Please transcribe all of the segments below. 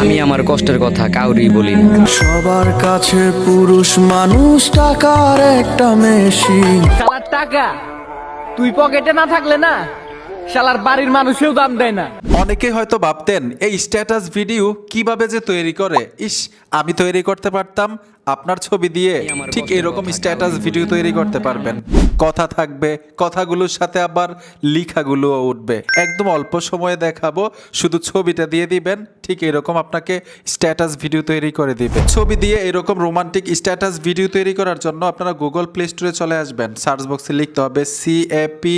আমি আমার কষ্টের কথা কাউরি বলি না। সবার কাছে পুরুষ মানুষ টাকার একটা মেশিন। শালার টাকা তুই পকেটে না থাকলে না শালার বাড়ির মানুষেও দাম দেয় না। অনেকেই হয়তো ভাবতেন এই স্ট্যাটাস ভিডিও কীভাবে যে তৈরি করে? ইস আমি তৈরি করতে পারতাম আপনার ছবি দিয়ে ঠিক এরকম স্ট্যাটাস ভিডিও তৈরি করতে পারবেন। কথা থাকবে কথাগুলোর সাথে আবার লেখাগুলোও উঠবে। একদম অল্প সময়ে দেখাবো শুধু ছবিটা দিয়ে দিবেন ঠিক এরকম আপনাকে স্ট্যাটাস ভিডিও তৈরি করে দিবে। ছবি দিয়ে এরকম রোমান্টিক স্ট্যাটাস ভিডিও তৈরি করার জন্য আপনারা গুগল প্লে স্টোরে চলে আসবেন। সার্চ বক্সে লিখতে হবে C A P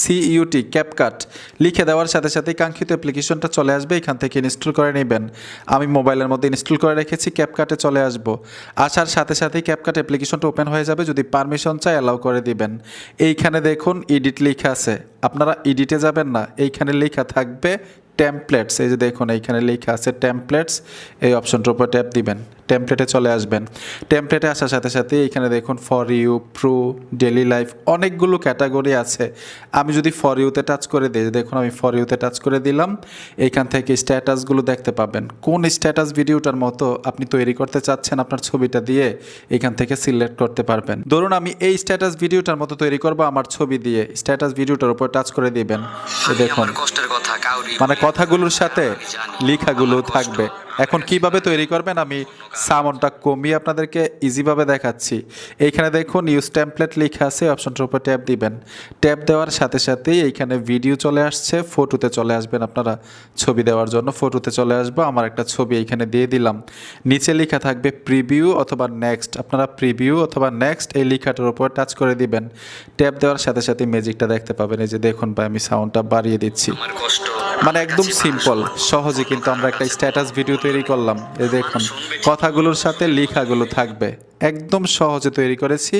C U T CapCut লিখে দেওয়ার সাথে সাথে কাঙ্ক্ষিত অ্যাপ্লিকেশনটা চলে আসবে এখান থেকে ইনস্টল করে নেবেন। আমি মোবাইলের মধ্যে ইনস্টল করে রেখেছি ক্যাপকাটে চলে আসব। আসার সাথে সাথেই ক্যাপকাট অ্যাপ্লিকেশনটা ওপেন হয়ে যাবে। যদি পারমিশন চাই অ্যালাউ করে দিবেন। এইখানে দেখুন এডিট লেখা আছে। আপনারা এডিটে যাবেন না। এইখানে লেখা থাকবে টেমপ্লেটস এই যে দেখুন, এইখানে লেখা আছে টেমপ্লেটস এই অপশনটার উপর ট্যাপ দিবেন। টেমপ্লেটে চলে আসবেন। টেমপ্লেটে আসার সাথে সাথে এখানে দেখুন for you pro daily life অনেকগুলো ক্যাটাগরি আছে। আমি যদি ফর ইউতে টাচ করে দিই দেখুন আমি ফর ইউতে টাচ করে দিলাম। এইখান থেকে স্ট্যাটাসগুলো দেখতে পাবেন। কোন স্ট্যাটাস ভিডিওটার মতো আপনি তৈরি করতে চাচ্ছেন আপনার ছবিটা দিয়ে এখান থেকে সিলেক্ট করতে পারবেন। ধরুন আমি এই স্ট্যাটাস ভিডিওটার মতো তৈরি করব আমার ছবি দিয়ে। স্ট্যাটাস ভিডিওটার উপর টাচ করে দিবেন। দেখুন কথা মানে কথাগুলোর সাথে লেখাগুলো থাকবে। এখন কীভাবে তৈরি করবেন? আমি সামনটা কমিয়ে আপনাদেরকে ইজিভাবে দেখাচ্ছি। এইখানে দেখুন ইউজ টেমপ্লেট লেখা আছে অপশনটার উপর ট্যাপ দিবেন। ট্যাপ দেওয়ার সাথে সাথেই এইখানে ভিডিও চলে আসছে ফটোতে চলে আসবেন আপনারা। ছবি দেওয়ার জন্য ফটোতে চলে আসব, আমার একটা ছবি এইখানে দিয়ে দিলাম। নিচে লেখা থাকবে প্রিভিউ অথবা নেক্সট আপনারা প্রিভিউ অথবা নেক্সট এই লেখাটার উপর টাচ করে দিবেন। ট্যাপ দেওয়ার সাথে সাথে ম্যাজিকটা দেখতে পাবেন। এই যে দেখুন ভাই, আমি সাউন্ডটা বাড়িয়ে দিচ্ছি। আমার কষ্ট। মানে একদম সিম্পল সহজে কিন্তু আমরা একটা স্ট্যাটাস ভিডিও তৈরি করলাম। এই দেখুন, কথাগুলোর সাথে লেখাগুলো থাকবে। একদম সহজে তৈরি করেছি।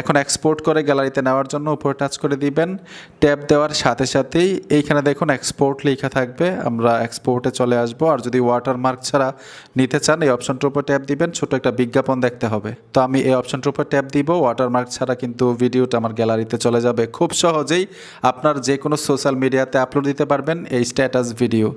এখন এক্সপোর্ট করে গ্যালারিতে নেওয়ার জন্য উপরে টাচ করে দিবেন। ট্যাপ দেওয়ার সাথে সাথেই এইখানে দেখুন এক্সপোর্ট লেখা থাকবে। আমরা এক্সপোর্টে চলে আসব। আর যদি ওয়াটারমার্ক ছাড়া নিতে চান, এই অপশনটার উপর ট্যাপ দিবেন। ছোট একটা বিজ্ঞাপন দেখতে হবে। তো আমি এই অপশনটার উপর ট্যাপ দিব। ওয়াটারমার্ক ছাড়া কিন্তু ভিডিওটা আমার গ্যালারিতে চলে যাবে। খুব সহজেই আপনার যে কোনো সোশ্যাল মিডিয়াতে আপলোড দিতে পারবেন এই স্ট্যাটাস ভিডিও